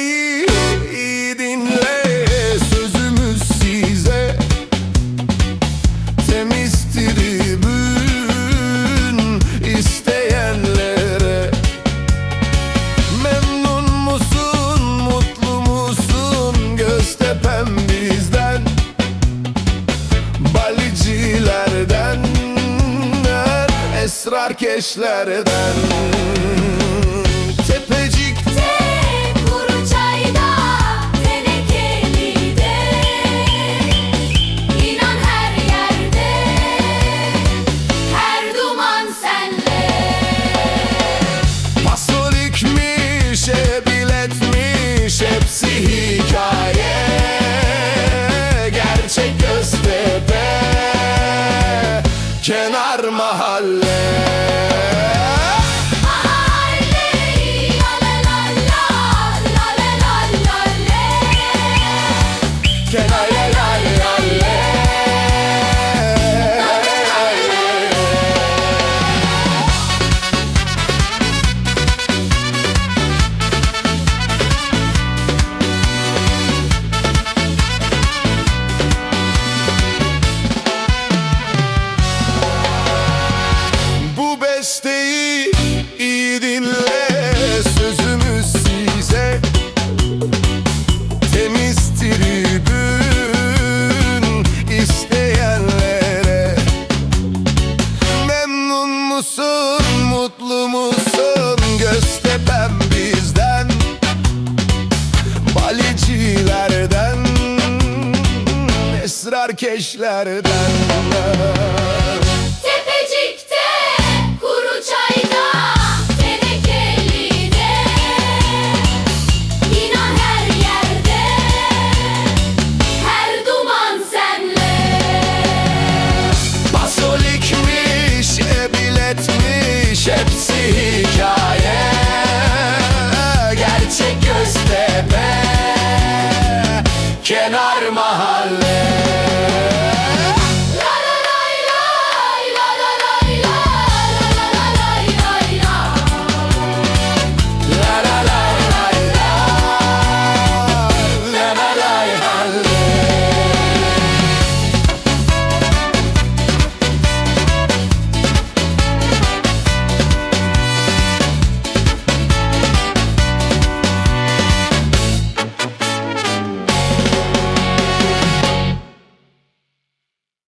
cümleyi iyi dinle Sözümüz size. Temiz tribün isteyenlere. Memnun musun, mutlu musun? Göztepen bizden. Balicilerden Esrarkeşlerden keşlerden Tepecikte, kuru çayda, tenekelide. İnan her yerde, her duman senle Pasolikmiş, ebiletmiş, hepsi